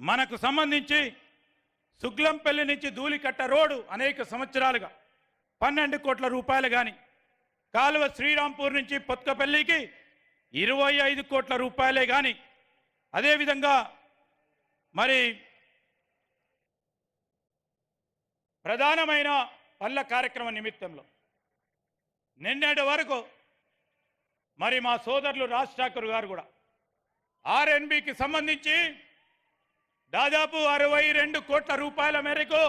మనకు సంబంధించి సుగ్లంపల్లి నుంచి ధూళికట్ట రోడ్డు అనేక సంవత్సరాలుగా పన్నెండు కోట్ల రూపాయలు కానీ కాలువ శ్రీరాంపూర్ నుంచి పొత్కపల్లికి ఇరవై ఐదు కోట్ల రూపాయలే కానీ అదేవిధంగా మరి ప్రధానమైన పల్ల కార్యక్రమ నిమిత్తంలో నిన్నటి వరకు మరి మా సోదరులు రాజ్ ఠాకూర్ గారు కూడా ఆర్ఎన్బికి సంబంధించి దాదాపు అరవై రెండు కోట్ల రూపాయల మేరకు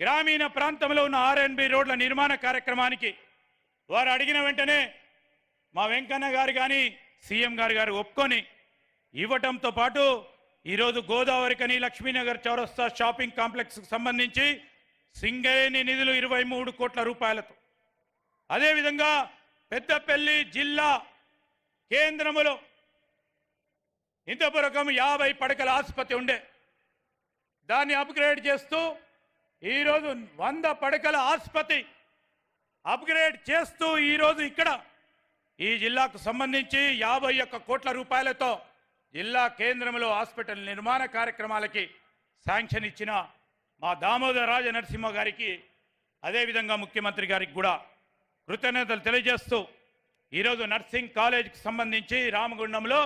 గ్రామీణ ప్రాంతంలో ఉన్న ఆర్ఎన్బి రోడ్ల నిర్మాణ కార్యక్రమానికి వారు అడిగిన వెంటనే మా వెంకన్న గారు కానీ సీఎం గారు గారు ఒప్పుకొని ఇవ్వటంతో పాటు ఈరోజు గోదావరి కని లక్ష్మీనగర్ చౌరస్తా షాపింగ్ కాంప్లెక్స్కు సంబంధించి సింగరేణి నిధులు ఇరవై మూడు కోట్ల రూపాయలతో. అదేవిధంగా పెద్దపల్లి జిల్లా కేంద్రములో ఇంతపురకం యాభై పడకల ఆసుపత్రి ఉండే దాన్ని అప్గ్రేడ్ చేస్తూ ఈరోజు వంద పడకల ఆసుపత్రి అప్గ్రేడ్ చేస్తూ ఈరోజు ఇక్కడ ఈ జిల్లాకు సంబంధించి యాభై ఒక్క కోట్ల రూపాయలతో జిల్లా కేంద్రంలో హాస్పిటల్ నిర్మాణ కార్యక్రమాలకి శాంక్షన్ ఇచ్చిన మా దామోదర రాజ నరసింహ గారికి అదేవిధంగా ముఖ్యమంత్రి గారికి కూడా కృతజ్ఞతలు తెలియజేస్తూ ఈరోజు నర్సింగ్ కాలేజీకి సంబంధించి రామగుండంలో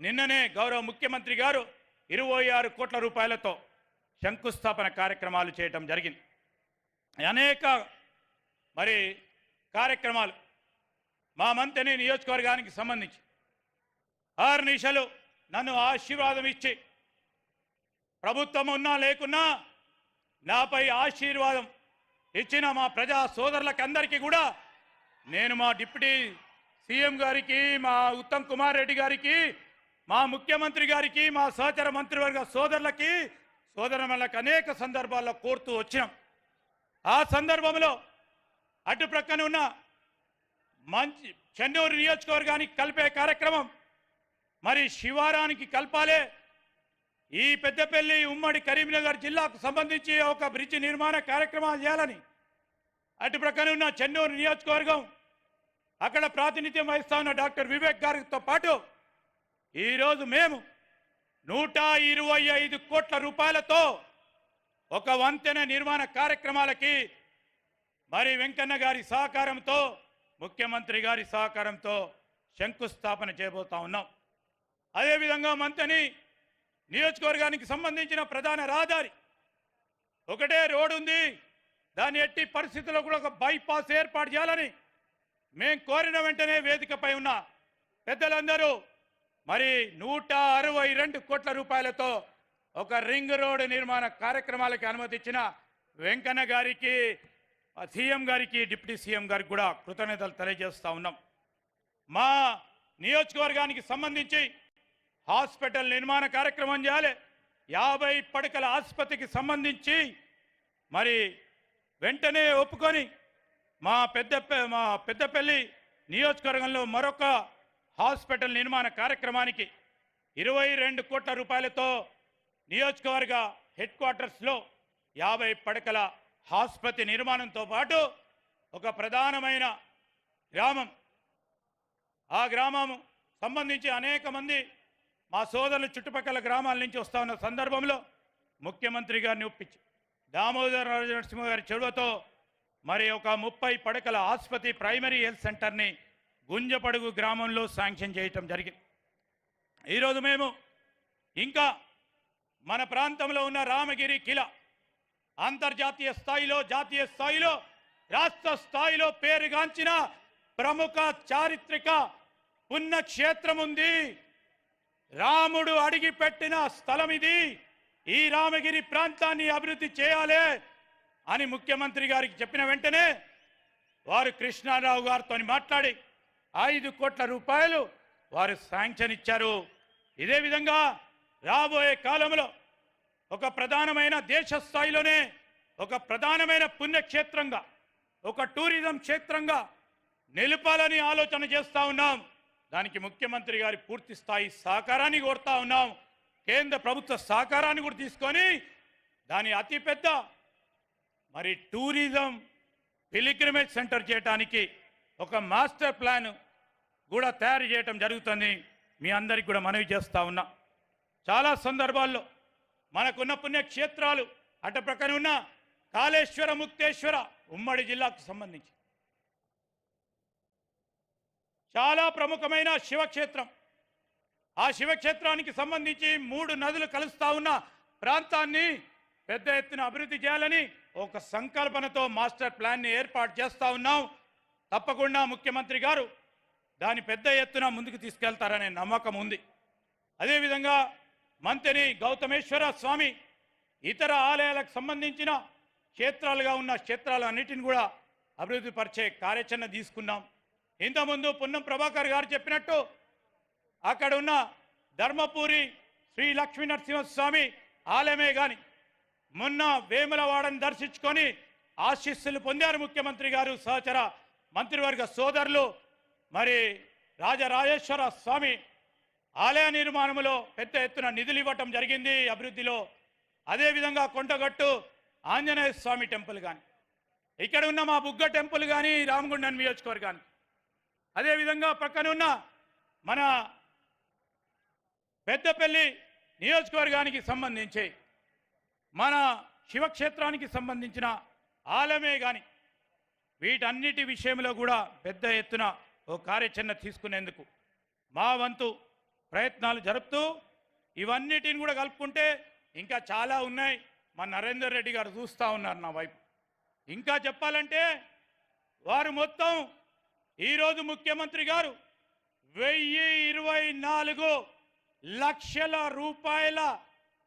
నిన్ననే గౌరవ ముఖ్యమంత్రి గారు ఇరవై ఆరు కోట్ల రూపాయలతో శంకుస్థాపన కార్యక్రమాలు చేయటం జరిగింది. అనేక మరి కార్యక్రమాలు మా మంత్రి నియోజకవర్గానికి సంబంధించి ఆరు నిషలు నన్ను ఆశీర్వాదం ఇచ్చి ప్రభుత్వం ఉన్నా లేకున్నా నాపై ఆశీర్వాదం ఇచ్చిన మా ప్రజా సోదరులకందరికీ కూడా నేను మా డిప్యూటీ సీఎం గారికి మా ఉత్తమ్ కుమార్ రెడ్డి గారికి మా ముఖ్యమంత్రి గారికి మా సహచర మంత్రివర్గ సోదరులకి సోదరులకు అనేక సందర్భాల్లో కోరుతూ వచ్చినాం. ఆ సందర్భంలో అటు ప్రక్కన ఉన్న మంచి చెన్నూరు నియోజకవర్గానికి కలిపే కార్యక్రమం మరి శివారానికి కలపాలే. ఈ పెద్దపల్లి ఉమ్మడి కరీంనగర్ జిల్లాకు సంబంధించి ఒక బ్రిడ్జ్ నిర్మాణ కార్యక్రమాలు చేయాలని అటు ప్రక్కన ఉన్న చెన్నూరు నియోజకవర్గం అక్కడ ప్రాతినిధ్యం వహిస్తా ఉన్న డాక్టర్ వివేక్ గారితో పాటు ఈరోజు మేము నూట ఇరవై ఐదు కోట్ల రూపాయలతో ఒక వంతెన నిర్మాణ కార్యక్రమాలకి మరి వెంకన్న గారి సహకారంతో ముఖ్యమంత్రి గారి సహకారంతో శంకుస్థాపన చేయబోతా ఉన్నాం. అదేవిధంగా మంతని నియోజకవర్గానికి సంబంధించిన ప్రధాన రహదారి. ఒకటే రోడ్ ఉంది దాన్ని ఎట్టి పరిస్థితుల్లో కూడా ఒక బైపాస్ ఏర్పాటు చేయాలని మేము కోరిన వెంటనే వేదికపై ఉన్న పెద్దలందరూ మరి నూట అరవై రెండు కోట్ల రూపాయలతో ఒక రింగ్ రోడ్ నిర్మాణ కార్యక్రమాలకి అనుమతిచ్చిన వెంకన్న గారికి సీఎం గారికి డిప్యూటీ సీఎం గారికి కూడా కృతజ్ఞతలు తెలియజేస్తూ ఉన్నాం. మా నియోజకవర్గానికి సంబంధించి హాస్పిటల్ నిర్మాణ కార్యక్రమం చేయాలి. యాభై పడకల ఆసుపత్రికి సంబంధించి మరి వెంటనే ఒప్పుకొని మా పెద్ద మా పెద్దపల్లి నియోజకవర్గంలో మరొక హాస్పిటల్ నిర్మాణ కార్యక్రమానికి ఇరవై రెండు కోట్ల రూపాయలతో నియోజకవర్గ హెడ్ క్వార్టర్స్లో యాభై పడకల ఆసుపత్రి నిర్మాణంతో పాటు ఒక ప్రధానమైన గ్రామం. ఆ గ్రామం సంబంధించి అనేక మంది మా సోదరులు చుట్టుపక్కల గ్రామాల నుంచి వస్తా ఉన్న సందర్భంలో ముఖ్యమంత్రి గారిని ఒప్పించి దామోదర రాజ నరసింహ గారి చెడువతో మరి ఒక ముప్పై పడకల ఆసుపత్రి ప్రైమరీ హెల్త్ సెంటర్ని గుంజపడుగు గ్రామంలో శాంక్షన్ చేయటం జరిగింది. ఈరోజు మేము ఇంకా మన ప్రాంతంలో ఉన్న రామగిరి కిలా అంతర్జాతీయ స్థాయిలో జాతీయ స్థాయిలో రాష్ట్ర స్థాయిలో పేరుగాంచిన ప్రముఖ చారిత్రక పుణ్యక్షేత్రం ఉంది. రాముడు అడిగిపెట్టిన స్థలం ఇది. ఈ రామగిరి ప్రాంతాన్ని అభివృద్ధి చేయాలి అని ముఖ్యమంత్రి గారికి చెప్పిన వెంటనే వారు కృష్ణారావు గారితో మాట్లాడి ఐదు కోట్ల రూపాయలు వారు శాంక్షన్ ఇచ్చారు. ఇదే విధంగా రాబోయే కాలంలో ఒక ప్రధానమైన దేశ స్థాయిలోనే ఒక ప్రధానమైన పుణ్యక్షేత్రంగా ఒక టూరిజం క్షేత్రంగా నిలపాలని ఆలోచన చేస్తూ ఉన్నాం. దానికి ముఖ్యమంత్రి గారి పూర్తి స్థాయి సహకారాన్ని కోరుతా ఉన్నాం. కేంద్ర ప్రభుత్వ సహకారాన్ని కూడా తీసుకొని దాని అతిపెద్ద మరి టూరిజం పిలిగ్రిమేజ్ సెంటర్ చేయడానికి ఒక మాస్టర్ ప్లాన్ కూడా తయారు చేయటం జరుగుతుంది. మీ అందరికి కూడా మనవి చేస్తూ ఉన్నా. చాలా సందర్భాల్లో మనకున్న పుణ్యక్షేత్రాలు అటు ప్రక్కన ఉన్న కాళేశ్వర ముక్తేశ్వర ఉమ్మడి జిల్లాకు సంబంధించి. చాలా ప్రముఖమైన శివక్షేత్రం. ఆ శివక్షేత్రానికి సంబంధించి మూడు నదులు కలుస్తా ఉన్న ప్రాంతాన్ని పెద్ద ఎత్తున అభివృద్ధి చేయాలని ఒక సంకల్పనతో మాస్టర్ ప్లాన్ని ఏర్పాటు చేస్తూ ఉన్నాం. తప్పకుండా ముఖ్యమంత్రి గారు దాని పెద్ద ఎత్తున ముందుకు తీసుకెళ్తారనే నమ్మకం ఉంది. అదేవిధంగా మంత్రి గౌతమేశ్వర స్వామి ఇతర ఆలయాలకు సంబంధించిన క్షేత్రాలుగా ఉన్న క్షేత్రాలు అన్నిటిని కూడా అభివృద్ధి పరిచే కార్యాచరణ తీసుకున్నాం. ఇంతకుముందు పున్నం ప్రభాకర్ గారు చెప్పినట్టు అక్కడ ఉన్న ధర్మపురి శ్రీ లక్ష్మీ నరసింహస్వామి ఆలయమే కానీ మొన్న వేములవాడని దర్శించుకొని ఆశీస్సులు పొందారు ముఖ్యమంత్రి గారు సహచర మంత్రివర్గ సోదరులు మరి రాజరాజేశ్వర స్వామి ఆలయ నిర్మాణంలో పెద్ద ఎత్తున నిధులు ఇవ్వటం జరిగింది అభివృద్ధిలో. అదేవిధంగా కొండగట్టు ఆంజనేయ స్వామి టెంపుల్ కానీ ఇక్కడ ఉన్న మా బుగ్గ టెంపుల్ కానీ రామగుండం నియోజకవర్గానికి. అదేవిధంగా పక్కన ఉన్న మన పెద్దపల్లి నియోజకవర్గానికి సంబంధించి మన శివక్షేత్రానికి సంబంధించిన ఆలమే కానీ వీటన్నిటి విషయంలో కూడా పెద్ద ఎత్తున ఓ కార్యాచరణ తీసుకునేందుకు. మా వంతు ప్రయత్నాలు జరుపుతూ ఇవన్నిటిని కూడా కలుపుకుంటే ఇంకా చాలా ఉన్నాయి. మా నరేందర్ రెడ్డి గారు చూస్తూ ఉన్నారు నా వైపు. ఇంకా చెప్పాలంటే వారు మొత్తం ఈరోజు ముఖ్యమంత్రి గారు వెయ్యి ఇరవై నాలుగు లక్షల రూపాయల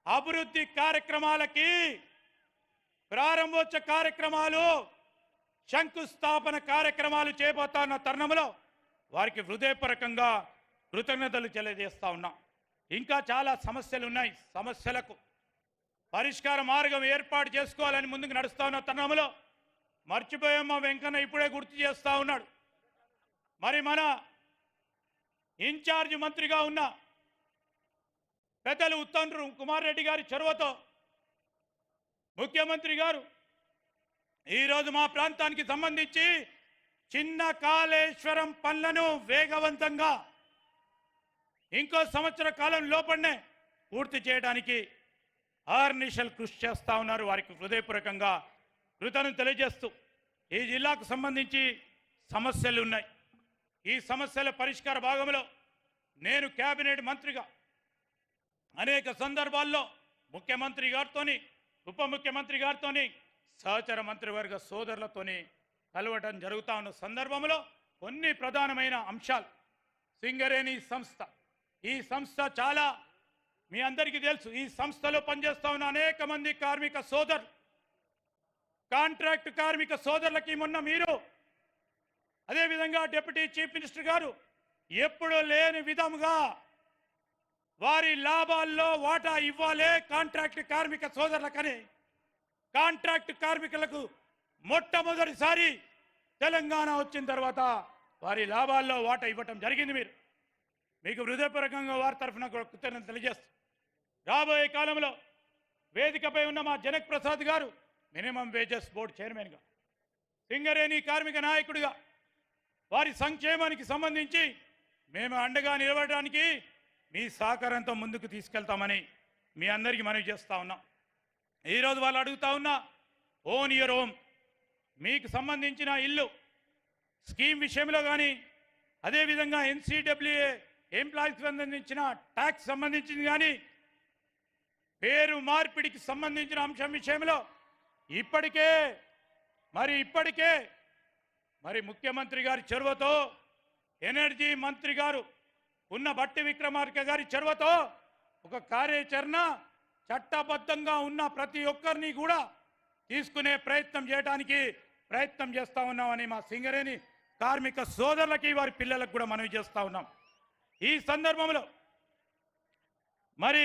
అభివృద్ధి కార్యక్రమాలకి ప్రారంభోత్సవ కార్యక్రమాలు శంకుస్థాపన కార్యక్రమాలు చేయబోతున్న తరుణంలో వారికి హృదయపరకంగా కృతజ్ఞతలు తెలియజేస్తూ ఉన్నాం. ఇంకా చాలా సమస్యలు ఉన్నాయి సమస్యలకు పరిష్కార మార్గం ఏర్పాటు చేసుకోవాలని ముందుకు నడుస్తా ఉన్న తరుణంలో మర్చిపోయమ్మ వెంకన్న ఇప్పుడే గుర్తు చేస్తా ఉన్నాడు. మరి మన ఇన్ఛార్జ్ మంత్రిగా ఉన్న పెద్దలు ఉత్తండ్రు కుమార్ రెడ్డి గారి చొరవతో ముఖ్యమంత్రి గారు ఈరోజు మా ప్రాంతానికి సంబంధించి చిన్న కాళేశ్వరం పనులను వేగవంతంగా ఇంకో సంవత్సర కాలం లోపలనే పూర్తి చేయడానికి ఆర్నిషల్ కృషి చేస్తా ఉన్నారు. వారికి హృదయపూర్వకంగా కృతజ్ఞతలు తెలియజేస్తూ ఈ జిల్లాకు సంబంధించి సమస్యలు ఉన్నాయి. ఈ సమస్యల పరిష్కార భాగంలో నేను కేబినెట్ మంత్రిగా అనేక సందర్భాల్లో ముఖ్యమంత్రి గారితోని ఉప ముఖ్యమంత్రి గారితోని సహచర మంత్రివర్గ సోదరులతోని కలవటం జరుగుతా ఉన్న సందర్భంలో కొన్ని ప్రధానమైన అంశాలు. సింగరేణి సంస్థ. ఈ సంస్థ చాలా మీ అందరికీ తెలుసు ఈ సంస్థలో పనిచేస్తా ఉన్న అనేక మంది కార్మిక సోదరులు కాంట్రాక్ట్ కార్మిక సోదరులకి మొన్న మీరు అదేవిధంగా డిప్యూటీ చీఫ్ మినిస్టర్ గారు ఎప్పుడు లేని విధముగా వారి లాభాల్లో వాటా ఇవ్వాలే కాంట్రాక్ట్ కార్మిక సోదరులకని. కాంట్రాక్ట్ కార్మికులకు మొట్టమొదటిసారి తెలంగాణ వచ్చిన తర్వాత వారి లాభాల్లో వాటా ఇవ్వటం జరిగింది మీరు. మీకు హృదయపూర్వకంగా వారి తరఫున కూడా కృతజ్ఞతలు తెలియజేస్తూ రాబోయే కాలంలో వేదికపై ఉన్న మా జనక్ ప్రసాద్ గారు మినిమం వేజెస్ బోర్డు చైర్మన్గా సింగరేణి కార్మిక నాయకుడిగా వారి సంక్షేమానికి సంబంధించి మేము అండగా నిలబడడానికి మీ సహకారంతో ముందుకు తీసుకెళ్తామని మీ అందరికీ మనవి చేస్తూ ఉన్నాం. ఈరోజు వాళ్ళు అడుగుతా ఉన్నా ఓన్ ఇయర్ హోమ్ మీకు సంబంధించిన ఇల్లు స్కీమ్ విషయంలో కానీ అదేవిధంగా ఎన్సీడబ్ల్యూఏ ఎంప్లాయీస్ సంబంధించిన ట్యాక్స్ సంబంధించింది కానీ పేరు మార్పిడికి సంబంధించిన అంశం విషయంలో ఇప్పటికే మరి ఇప్పటికే మరి ముఖ్యమంత్రి గారి చొరవతో ఎనర్జీ మంత్రి గారు ఉన్న బట్టి విక్రమార్క గారి చొరవతో ఒక కార్యాచరణ చట్టబద్ధంగా ఉన్న ప్రతి ఒక్కరిని కూడా తీసుకునే ప్రయత్నం చేయడానికి ప్రయత్నం చేస్తూ ఉన్నామని మా సింగరేణి కార్మిక సోదరులకి వారి పిల్లలకు కూడా మనవి చేస్తూ ఉన్నాం. ఈ సందర్భంలో మరి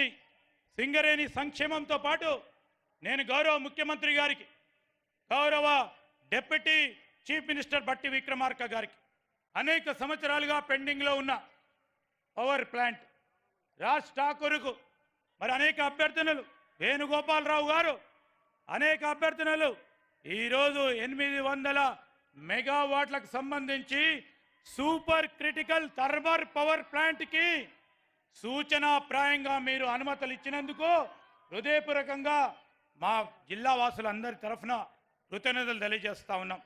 సింగరేణి సంక్షేమంతో పాటు నేను గౌరవ ముఖ్యమంత్రి గారికి గౌరవ డెప్యూటీ చీఫ్ మినిస్టర్ బట్టి విక్రమార్క గారికి అనేక సంవత్సరాలుగా పెండింగ్లో ఉన్న పవర్ ప్లాంట్ రాజ్ ఠాకూర్కు మరి అనేక అభ్యర్థనలు వేణుగోపాలరావు గారు అనేక అభ్యర్థనలు ఈరోజు ఎనిమిది వందల మెగావాట్లకు సంబంధించి సూపర్ క్రిటికల్ థర్మల్ పవర్ ప్లాంట్కి సూచనాప్రాయంగా మీరు అనుమతులు ఇచ్చినందుకు హృదయపూర్వకంగా మా జిల్లా వాసులందరి తరఫున కృతజ్ఞతలు తెలియజేస్తా ఉన్నాం.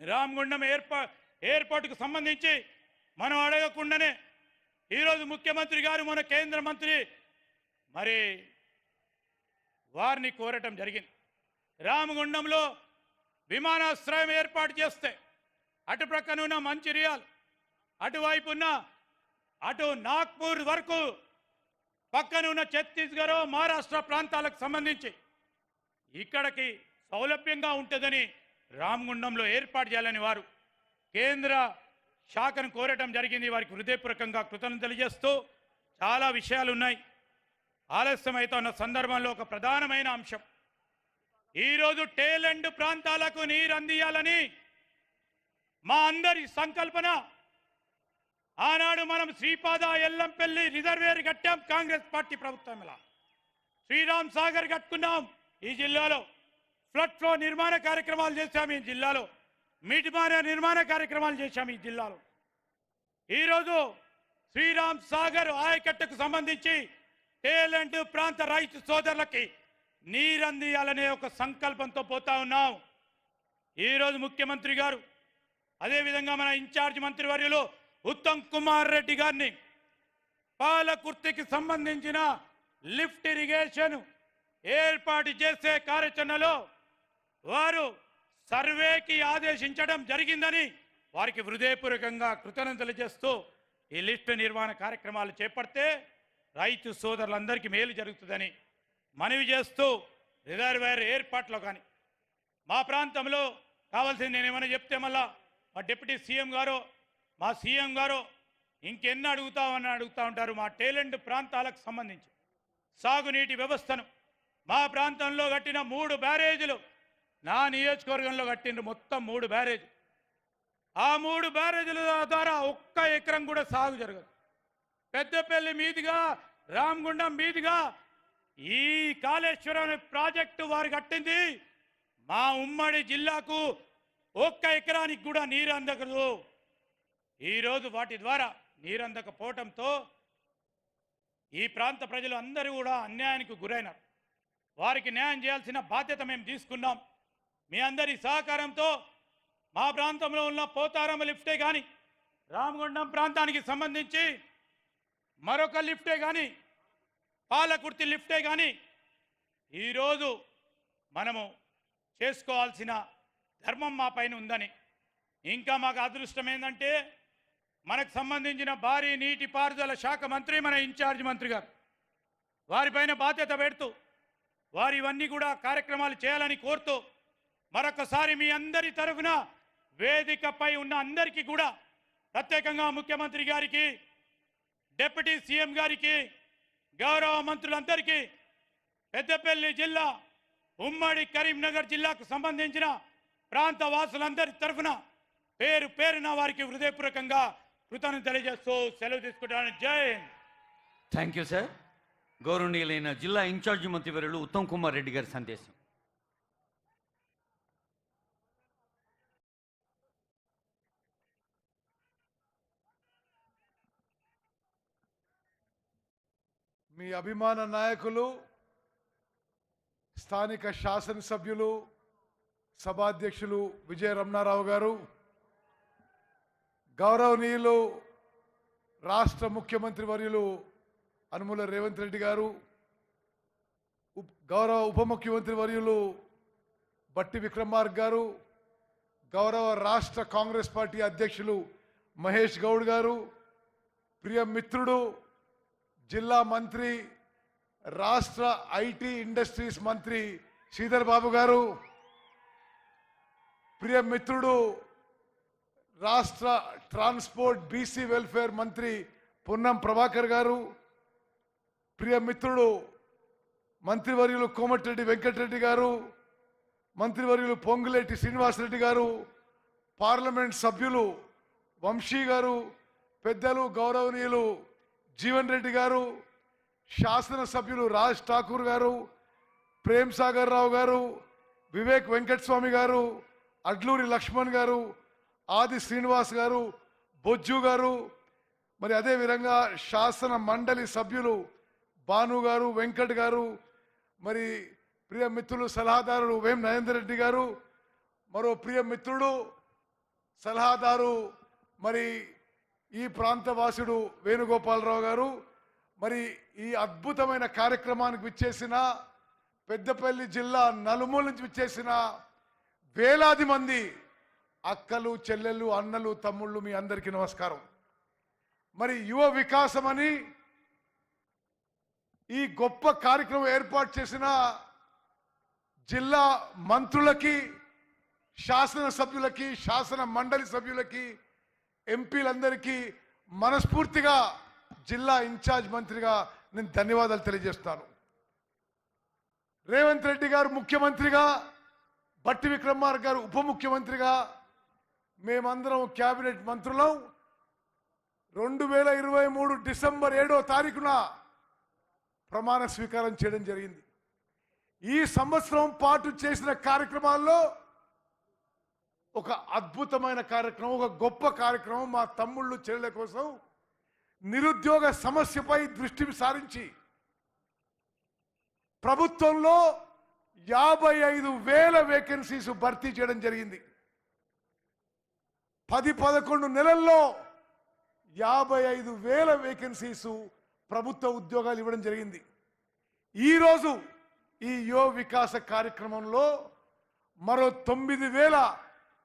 రామగుండం ఏర్పా ఏర్పాటుకు సంబంధించి మనం అడగకుండానే ఈరోజు ముఖ్యమంత్రి గారు మన కేంద్ర మంత్రి మరి వారిని కోరటం జరిగింది. రామగుండంలో విమానాశ్రయం ఏర్పాటు చేస్తే అటు ప్రక్కన ఉన్న మంచిర్యాల్ అటువైపు ఉన్న అటు నాగ్పూర్ వరకు పక్కన ఉన్న ఛత్తీస్గఢ్ మహారాష్ట్ర ప్రాంతాలకు సంబంధించి ఇక్కడికి సౌలభ్యంగా ఉంటుందని రామగుండంలో ఏర్పాటు చేయాలని వారు కేంద్ర శాఖను కోరటం జరిగింది. వారికి హృదయపూర్వకంగా కృతజ్ఞతలు తెలియజేస్తూ చాలా విషయాలు ఉన్నాయి ఆలస్యం అవుతున్న సందర్భంలో ఒక ప్రధానమైన అంశం. ఈరోజు టేలెండ్ ప్రాంతాలకు నీరు అందియాలని మా అందరి సంకల్పన. ఆనాడు మనం శ్రీపాద ఎల్లంపల్లి రిజర్వేర్ కట్టాం కాంగ్రెస్ పార్టీ ప్రభుత్వం ఇలా. శ్రీరామ్ సాగర్ కట్టుకున్నాం ఈ జిల్లాలో. ఫ్లడ్ ఫ్లో నిర్మాణ కార్యక్రమాలు చేశాం ఈ జిల్లాలో. మిటిమాన నిర్మాణ కార్యక్రమాలు చేశాం ఈ జిల్లాలో. ఈరోజు శ్రీరామ్ సాగర్ ఆయకట్టుకు సంబంధించి టేలెంట్ ప్రాంత రైతు సోదరులకి నీరందియాలనే ఒక సంకల్పంతో పోతా ఉన్నాం. ఈరోజు ముఖ్యమంత్రి గారు అదేవిధంగా మన ఇన్ఛార్జ్ మంత్రివర్యులు ఉత్తమ్ కుమార్ రెడ్డి గారిని పాలకుర్తికి సంబంధించిన లిఫ్ట్ ఇరిగేషన్ ఏర్పాటు చేసే కార్యాచరణలో వారు సర్వేకి ఆదేశించడం జరిగిందని వారికి హృదయపూర్వకంగా కృతజ్ఞతలు చేస్తూ ఈ లిఫ్ట్ నిర్మాణ కార్యక్రమాలు చేపడితే రైతు సోదరులందరికీ మేలు జరుగుతుందని మనవి చేస్తూ రిజర్వేర్ ఏర్పాట్లో కానీ మా ప్రాంతంలో కావాల్సింది నేను ఏమైనా చెప్తే మళ్ళా మా డిప్యూటీ సీఎం గారు మా సీఎం గారు ఇంకెన్ని అడుగుతామని అడుగుతూ ఉంటారు మా టేలెంట్ ప్రాంతాలకు సంబంధించి. సాగునీటి వ్యవస్థను మా ప్రాంతంలో కట్టిన మూడు బ్యారేజీలు నా నియోజకవర్గంలో కట్టిన మొత్తం మూడు బ్యారేజ్ ఆ మూడు బ్యారేజీల ద్వారా ఒక్క ఎకరం కూడా సాగు జరగదు. పెద్దపల్లి మీదుగా రామగుండం మీదుగా ఈ కాళేశ్వరం అనే ప్రాజెక్టు వారు కట్టింది. మా ఉమ్మడి జిల్లాకు ఒక్క ఎకరానికి కూడా నీరు అందకదు ఈరోజు వాటి ద్వారా నీరు అందకపోవటంతో ఈ ప్రాంత ప్రజలు అందరూ కూడా అన్యాయానికి గురైనారు. వారికి న్యాయం చేయాల్సిన బాధ్యత మేము తీసుకున్నాం. మీ అందరి సహకారంతో మా ప్రాంతంలో ఉన్న పోతారమ్మ లిఫ్టే కానీ రామగుండం ప్రాంతానికి సంబంధించి మరొక లిఫ్టే కానీ పాలకుర్తి లిఫ్టే కానీ ఈరోజు మనము చేసుకోవాల్సిన ధర్మం మా పైన ఉందని. ఇంకా మాకు అదృష్టం ఏంటంటే మనకు సంబంధించిన భారీ నీటిపారుదల శాఖ మంత్రి మన ఇన్ఛార్జ్ మంత్రి గారు. వారిపైన బాధ్యత పెడుతూ వారు ఇవన్నీ కూడా కార్యక్రమాలు చేయాలని కోరుతూ మరొకసారి మీ అందరి తరఫున వేదికపై ఉన్న అందరికీ కూడా ప్రత్యేకంగా ముఖ్యమంత్రి గారికి డిప్యూటీ సీఎం గారికి గౌరవ మంత్రులందరికీ పెద్దపల్లి జిల్లా ఉమ్మడి కరీంనగర్ జిల్లాకు సంబంధించిన ప్రాంత వాసులందరి తరఫున పేరు పేరున వారికి హృదయపూర్వకంగా కృతజ్ఞత తెలియజేస్తూ సెలవు తీసుకుంటాను. జై థ్యాంక్ యూ సార్ గౌరవనీయులైన జిల్లా ఇన్ఛార్జి మంత్రివర్యులు ఉత్తమ్ కుమార్ రెడ్డి గారి సందేశం. మీ అభిమాన నాయకులు స్థానిక శాసనసభ్యులు సభాధ్యక్షులు విజయ రమణారావు గారు గౌరవనీయులు రాష్ట్ర ముఖ్యమంత్రి వర్యులు అనుముల రేవంత్ రెడ్డి గారు గౌరవ ఉప ముఖ్యమంత్రి వర్యులు బట్టి విక్రమార్క్ గారు గౌరవ రాష్ట్ర కాంగ్రెస్ పార్టీ అధ్యక్షులు మహేష్ గౌడ్ గారు ప్రియ మిత్రుడు జిల్లా మంత్రి రాష్ట్ర ఐటీ ఇండస్ట్రీస్ మంత్రి శ్రీధర్ బాబు గారు ప్రియ మిత్రుడు రాష్ట్ర ట్రాన్స్పోర్ట్ బీసీ వెల్ఫేర్ మంత్రి పొన్నం ప్రభాకర్ గారు ప్రియ మిత్రుడు మంత్రివర్యులు కోమటిరెడ్డి వెంకటరెడ్డి గారు మంత్రివర్యులు పొంగులేటి శ్రీనివాసరెడ్డి గారు పార్లమెంట్ సభ్యులు వంశీ గారు పెద్దలు గౌరవనీయులు జీవన్ రెడ్డి గారు శాసనసభ్యులు రాజ్ ఠాకూర్ గారు ప్రేమ్ సాగర్ రావు గారు వివేక్ వెంకటస్వామి గారు అడ్లూరి లక్ష్మణ్ గారు ఆది శ్రీనివాస్ గారు బొజ్జు గారు మరి అదే విధంగా శాసన మండలి సభ్యులు భాను గారు వెంకట్ గారు మరి ప్రియ మిత్రులు సలహాదారులు వేం నరేందర్ రెడ్డి గారు మరో ప్రియ మిత్రుడు సలహాదారు మరి ఈ ప్రాంతవాసుడు వేణుగోపాలరావు గారు మరి ఈ అద్భుతమైన కార్యక్రమానికి విచ్చేసిన పెద్దపల్లి జిల్లా నలుమూల నుంచి విచ్చేసిన వేలాది మంది అక్కలు చెల్లెళ్ళు అన్నలు తమ్ముళ్ళు మీ అందరికీ నమస్కారం. మరి యువ వికాసం అని ఈ గొప్ప కార్యక్రమం ఏర్పాటు చేసిన జిల్లా మంత్రులకి శాసన సభ్యులకి శాసన మండలి సభ్యులకి ఎంపీలందరికీ మనస్ఫూర్తిగా జిల్లా ఇన్ఛార్జ్ మంత్రిగా నేను ధన్యవాదాలు తెలియజేస్తాను రేవంత్ రెడ్డి గారు ముఖ్యమంత్రిగా బట్టి విక్రమార్ గారు ఉప ముఖ్యమంత్రిగా మేమందరం కేబినెట్ మంత్రులం. రెండు వేల ఇరవై మూడు డిసెంబర్ ఏడో తారీఖున ప్రమాణ స్వీకారం చేయడం జరిగింది. ఈ సంవత్సరం పాటు చేసిన కార్యక్రమాల్లో ఒక అద్భుతమైన కార్యక్రమం ఒక గొప్ప కార్యక్రమం మా తమ్ముళ్ళు చెల్లెల కోసం నిరుద్యోగ సమస్యపై దృష్టి సారించి ప్రభుత్వంలో యాభై ఐదు వేల వేకెన్సీస్ భర్తీ చేయడం జరిగింది. పది పదకొండు నెలల్లో యాభై ఐదు వేల వేకెన్సీస్ ప్రభుత్వ ఉద్యోగాలు ఇవ్వడం జరిగింది. ఈరోజు ఈ యో వికాస కార్యక్రమంలో మరో తొమ్మిది వేల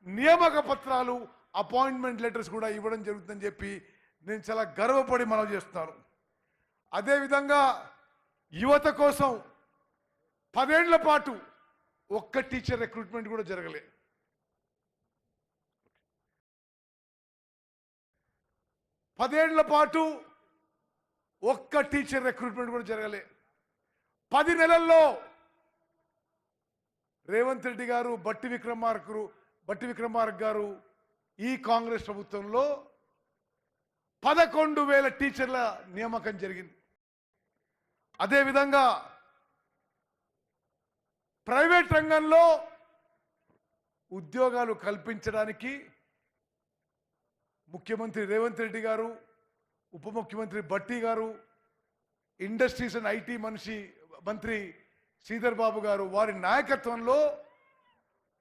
నియామక పత్రాలు అపాయింట్మెంట్ లెటర్స్ కూడా ఇవ్వడం జరుగుతుందని చెప్పి నేను చాలా గర్వపడి మనం చేస్తున్నాను. అదేవిధంగా యువత కోసం పదేళ్ళ పాటు ఒక్క టీచర్ రిక్రూట్మెంట్ కూడా జరగలే. పదేళ్ళ పాటు ఒక్క టీచర్ రిక్రూట్మెంట్ కూడా జరగలే. పది నెలల్లో రేవంత్ రెడ్డి గారు బట్టి విక్రమార్కులు బట్టి విక్రమార్క గారు ఈ కాంగ్రెస్ ప్రభుత్వంలో పదకొండు వేల టీచర్ల నియామకం జరిగింది. అదేవిధంగా ప్రైవేట్ రంగంలో ఉద్యోగాలు కల్పించడానికి ముఖ్యమంత్రి రేవంత్ రెడ్డి గారు ఉప ముఖ్యమంత్రి భట్టి గారు ఇండస్ట్రీస్ అండ్ ఐటీ మనిషి మంత్రి శ్రీధర్ బాబు గారు వారి నాయకత్వంలో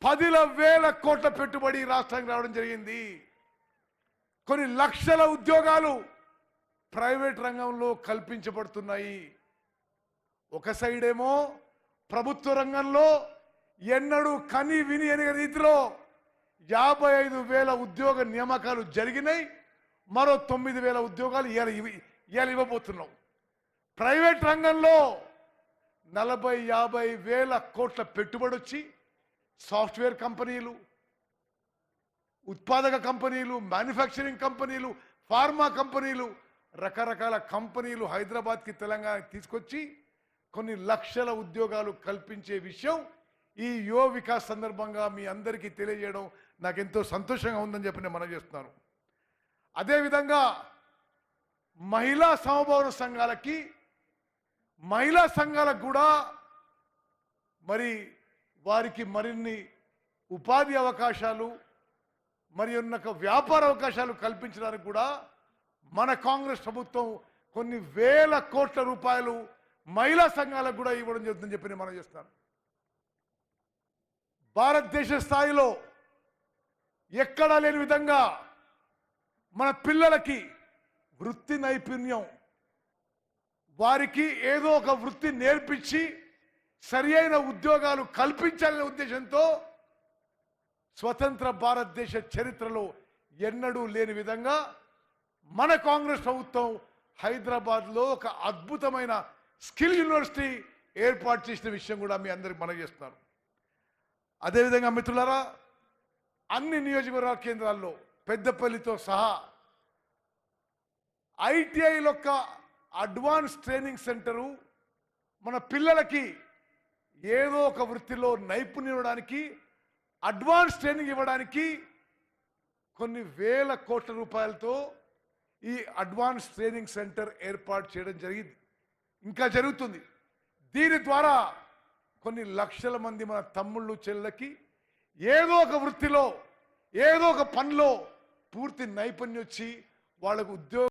పదిల వేల కోట్ల పెట్టుబడి రాష్ట్రానికి రావడం జరిగింది. కొన్ని లక్షల ఉద్యోగాలు ప్రైవేట్ రంగంలో కల్పించబడుతున్నాయి. ఒక సైడ్ ఏమో ప్రభుత్వ రంగంలో ఎన్నడూ కని విని అనే రీతిలో యాభై ఐదు వేల ఉద్యోగ నియామకాలు జరిగినాయి. మరో తొమ్మిది వేల ఉద్యోగాలు ఇవాళ ఇవి ఇవాళ ఇవ్వబోతున్నాం. ప్రైవేట్ రంగంలో నలభై యాభై వేల కోట్ల పెట్టుబడి వచ్చి సాఫ్ట్వేర్ కంపెనీలు ఉత్పాదక కంపెనీలు మ్యానుఫ్యాక్చరింగ్ కంపెనీలు ఫార్మా కంపెనీలు రకరకాల కంపెనీలు హైదరాబాద్కి తెలంగాణకి తీసుకొచ్చి కొన్ని లక్షల ఉద్యోగాలు కల్పించే విషయం ఈ యువ వికాస్ సందర్భంగా మీ అందరికీ తెలియజేయడం నాకు ఎంతో సంతోషంగా ఉందని చెప్పి నేను మనం చేస్తున్నాను. అదేవిధంగా మహిళా సమభావన సంఘాలకి మహిళా సంఘాలకు కూడా మరి వారికి మరిన్ని ఉపాధి అవకాశాలు మరి ఉన్నక వ్యాపార అవకాశాలు కల్పించడానికి కూడా మన కాంగ్రెస్ ప్రభుత్వం కొన్ని వేల కోట్ల రూపాయలు మహిళా సంఘాలకు కూడా ఇవ్వడం జరుగుతుందని చెప్పి మనం చేస్తాను భారతదేశ స్థాయిలో ఎక్కడా లేని విధంగా మన పిల్లలకి వృత్తి నైపుణ్యం వారికి ఏదో ఒక వృత్తి నేర్పించి సరి అయిన ఉద్యోగాలు కల్పించాలనే ఉద్దేశంతో స్వతంత్ర భారతదేశ చరిత్రలో ఎన్నడూ లేని విధంగా మన కాంగ్రెస్ ప్రభుత్వం హైదరాబాద్లో ఒక అద్భుతమైన స్కిల్ యూనివర్సిటీ ఏర్పాటు చేసిన విషయం కూడా మీ అందరికి మనం అదేవిధంగా మిత్రులారా అన్ని నియోజకవర్గ కేంద్రాల్లో పెద్దపల్లితో సహా ఐటీఐ యొక్క అడ్వాన్స్ ట్రైనింగ్ సెంటరు మన పిల్లలకి ఏదో ఒక వృత్తిలో నైపుణ్యం ఇవ్వడానికి అడ్వాన్స్ ట్రైనింగ్ ఇవ్వడానికి కొన్ని వేల కోట్ల రూపాయలతో ఈ అడ్వాన్స్ ట్రైనింగ్ సెంటర్ ఏర్పాటు చేయడం జరిగింది. ఇంకా జరుగుతుంది. దీని ద్వారా కొన్ని లక్షల మంది మన తమ్ముళ్ళు చెల్లకి ఏదో ఒక వృత్తిలో ఏదో ఒక పనిలో పూర్తి నైపుణ్యం వచ్చి వాళ్ళకు ఉద్యోగం